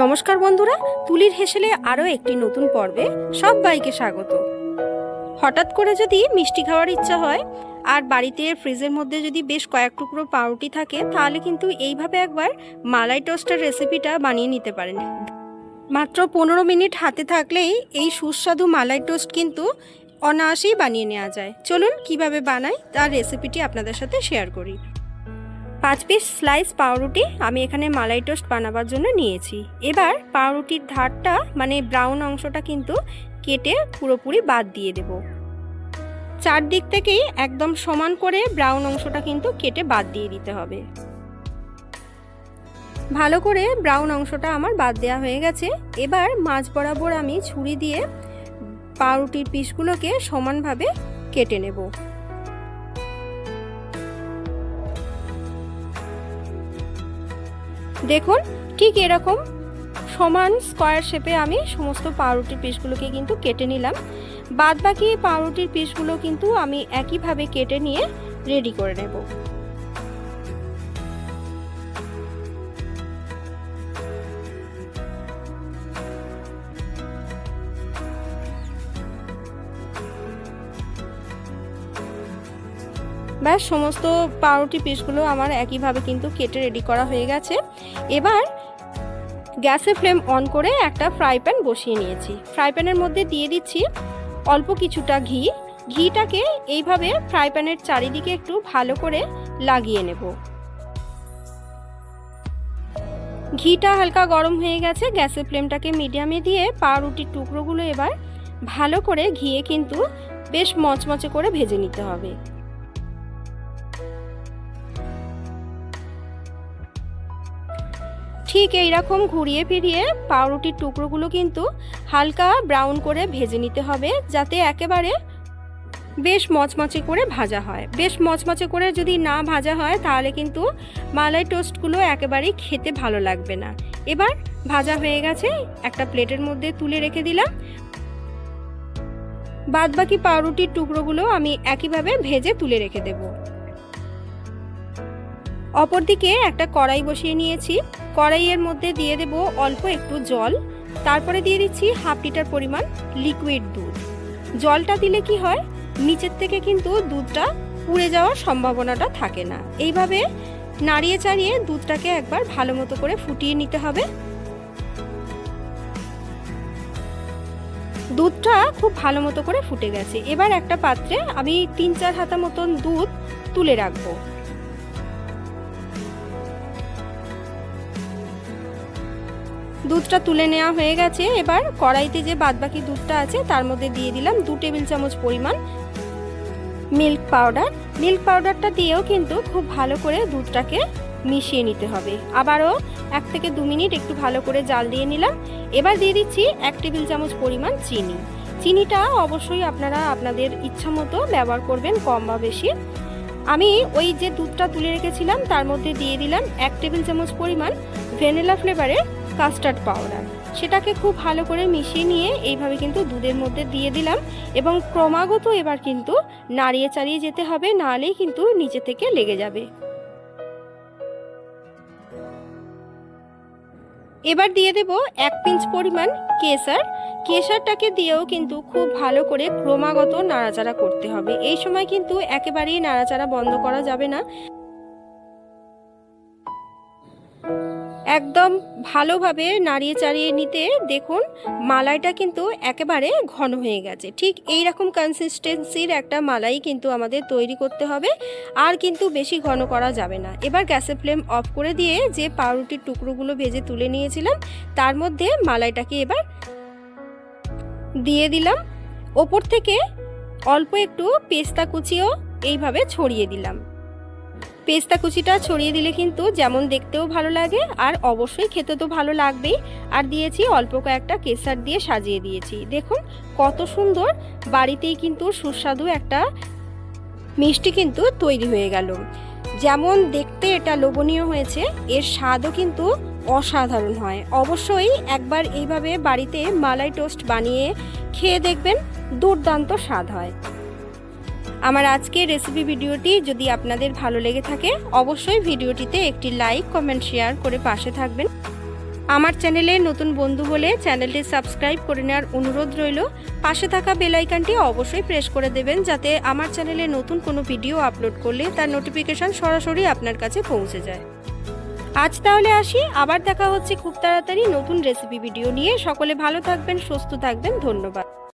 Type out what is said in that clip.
নমস্কার বন্ধুরা, তুলির হেসেলে আরও একটি নতুন পর্বে সবাইকে স্বাগত। হঠাৎ করে যদি মিষ্টি খাওয়ার ইচ্ছা হয়, আর বাড়িতে ফ্রিজের মধ্যে যদি বেশ কয়েক টুকরো পাউরুটি থাকে, তাহলে কিন্তু এইভাবে একবার মালাই টোস্টের রেসিপিটা বানিয়ে নিতে পারেন। মাত্র পনেরো মিনিট হাতে থাকলেই এই সুস্বাদু মালাই টোস্ট কিন্তু অনায়াসেই বানিয়ে নেওয়া যায়। চলুন কীভাবে বানাই, তার রেসিপিটি আপনাদের সাথে শেয়ার করি। পাঁচ পিস স্লাইস পাউরুটি আমি এখানে মালাই টোস্ট বানাবার জন্য নিয়েছি। এবার পাউরুটির ধারটা মানে ব্রাউন অংশটা কিন্তু কেটে পুরোপুরি বাদ দিয়ে দেব। চারদিক থেকেই একদম সমান করে ব্রাউন অংশটা কিন্তু কেটে বাদ দিয়ে দিতে হবে। ভালো করে ব্রাউন অংশটা আমার বাদ দেওয়া হয়ে গেছে। এবার মাছ বরাবর আমি ছুরি দিয়ে পাউরুটির পিসগুলোকে সমানভাবে কেটে নেব। দেখুন, ঠিক এরকম সমান স্কোয়ার শেপে আমি সমস্ত পাউরুটির পিসগুলোকে কিন্তু কেটে নিলাম। বাদ বাকি পাউরুটির পিসগুলো কিন্তু আমি একইভাবে কেটে নিয়ে রেডি করে নেব। ব্যাস, সমস্ত পাউরুটি পিসগুলো আমার একইভাবে কিন্তু কেটে রেডি করা হয়ে গেছে। এবার গ্যাসে ফ্লেম অন করে একটা ফ্রাই প্যান বসিয়ে নিয়েছি। ফ্রাই প্যানের মধ্যে দিয়ে দিচ্ছি অল্প কিছুটা ঘি। ঘিটাকে এইভাবে ফ্রাই প্যানের চারিদিকে একটু ভালো করে লাগিয়ে নেব। ঘিটা হালকা গরম হয়ে গেছে। গ্যাসের ফ্লেমটাকে মিডিয়ামে দিয়ে পাউরুটির টুকরোগুলো এবার ভালো করে ঘিয়ে কিন্তু বেশ মচমচে করে ভেজে নিতে হবে। ঠিক এই রকম ঘুরিয়ে ফিরিয়ে পাউরুটির টুকরোগুলো কিন্তু হালকা ব্রাউন করে ভেজে নিতে হবে, যাতে একেবারে বেশ মচমচে করে ভাজা হয়। বেশ মচমচে করে যদি না ভাজা হয়, তাহলে কিন্তু মালাই টোস্টগুলো একেবারেই খেতে ভালো লাগবে না। এবার ভাজা হয়ে গেছে, একটা প্লেটের মধ্যে তুলে রেখে দিলাম। বাদবাকি পাউরুটির টুকরোগুলো আমি একইভাবে ভেজে তুলে রেখে দেবো। অপরদিকে একটা কড়াই বসিয়ে নিয়েছি। কড়াইয়ের মধ্যে দিয়ে দেব অল্প একটু জল। তারপরে দিয়ে দিচ্ছি হাফ লিটার পরিমাণ লিকুইড দুধ। জলটা দিলে কি হয়? নিচের থেকে কিন্তু দুধটা পুড়ে যাওয়ার সম্ভাবনাটা থাকে না। এইভাবে নাড়িয়ে চাড়িয়ে দুধটাকে একবার ভালো মতো করে ফুটিয়ে নিতে হবে। দুধটা খুব ভালো মতো করে ফুটে গেছে। এবার একটা পাত্রে আমি তিন চার হাতা মতন দুধ তুলে রাখব। দুধটা তুলে নেওয়া হয়ে গেছে। এবার কড়াইতে যে বাদবাকি দুধটা আছে, তার মধ্যে দিয়ে দিলাম দু টেবিল চামচ পরিমাণ মিল্ক পাউডার। মিল্ক পাউডারটা দিয়েও কিন্তু খুব ভালো করে দুধটাকে মিশিয়ে নিতে হবে। আবারও এক থেকে দু মিনিট একটু ভালো করে জাল দিয়ে নিলাম। এবার দিয়ে দিচ্ছি এক টেবিল চামচ পরিমাণ চিনি। চিনিটা অবশ্যই আপনারা আপনাদের ইচ্ছা মতো ব্যবহার করবেন কম বা বেশি। আমি ওই যে দুধটা তুলে রেখেছিলাম, তার মধ্যে দিয়ে দিলাম এক টেবিল চামচ পরিমাণ ভ্যানিলা ফ্লেভারের কাস্টার্ড পাউডার। সেটাকে খুব ভালো করে মিশিয়ে নিয়ে এইভাবে কিন্তু দুধের মধ্যে দিয়ে দিলাম এবং ক্রমাগত এবার কিন্তু নাড়িয়ে চাড়িয়ে যেতে হবে, নাহলেই কিন্তু নিচে থেকে লেগে যাবে। এবার দিয়ে দেব এক পিঞ্চ পরিমাণ কেসার কেশারটাকে দিয়েও কিন্তু খুব ভালো করে ক্রমাগত নাড়াচাড়া করতে হবে। এই সময় কিন্তু একেবারেই নাড়াচাড়া বন্ধ করা যাবে না। একদম ভালোভাবে নাড়িয়ে চাড়িয়ে নিতে দেখুন, মালাইটা কিন্তু একেবারে ঘন হয়ে গেছে। ঠিক এই রকম কনসিস্টেন্সির একটা মালাই কিন্তু আমাদের তৈরি করতে হবে, আর কিন্তু বেশি ঘন করা যাবে না। এবার গ্যাসের ফ্লেম অফ করে দিয়ে যে পাউরুটির টুকরোগুলো ভেজে তুলে নিয়েছিলাম, তার মধ্যে মালাইটাকে এবার দিয়ে দিলাম। ওপর থেকে অল্প একটু পেস্তা কুচিও এইভাবে ছড়িয়ে দিলাম। পেস্তা কুচিটা ছড়িয়ে দিলে কিন্তু যেমন দেখতেও ভালো লাগে, আর অবশ্যই খেতে তো ভালো লাগবেই। আর দিয়েছি অল্প কয়েকটা কেসার দিয়ে সাজিয়ে দিয়েছি। দেখুন কত সুন্দর, বাড়িতেই কিন্তু সুস্বাদু একটা মিষ্টি কিন্তু তৈরি হয়ে গেল। যেমন দেখতে এটা লোভনীয় হয়েছে, এর স্বাদও কিন্তু অসাধারণ হয়। অবশ্যই একবার এইভাবে বাড়িতে মালাই টোস্ট বানিয়ে খেয়ে দেখবেন, দুর্দান্ত স্বাদ হয়। আমার আজকের রেসিপি ভিডিওটি যদি আপনাদের ভালো লেগে থাকে, অবশ্যই ভিডিওটিতে একটি লাইক কমেন্ট শেয়ার করে পাশে থাকবেন। আমার চ্যানেলে নতুন বন্ধু হলে চ্যানেলটি সাবস্ক্রাইব করে নেওয়ার অনুরোধ রইল। পাশে থাকা বেল আইকনটি অবশ্যই প্রেস করে দেবেন যাতে আমার চ্যানেলে নতুন কোনো ভিডিও আপলোড করলে তার নোটিফিকেশন সরাসরি আপনার কাছে পৌঁছে যায়। আজ তাহলে আসি, আবার দেখা হচ্ছে খুব তাড়াতাড়ি নতুন রেসিপি ভিডিও নিয়ে। সকলে ভালো থাকবেন, সুস্থ থাকবেন, ধন্যবাদ।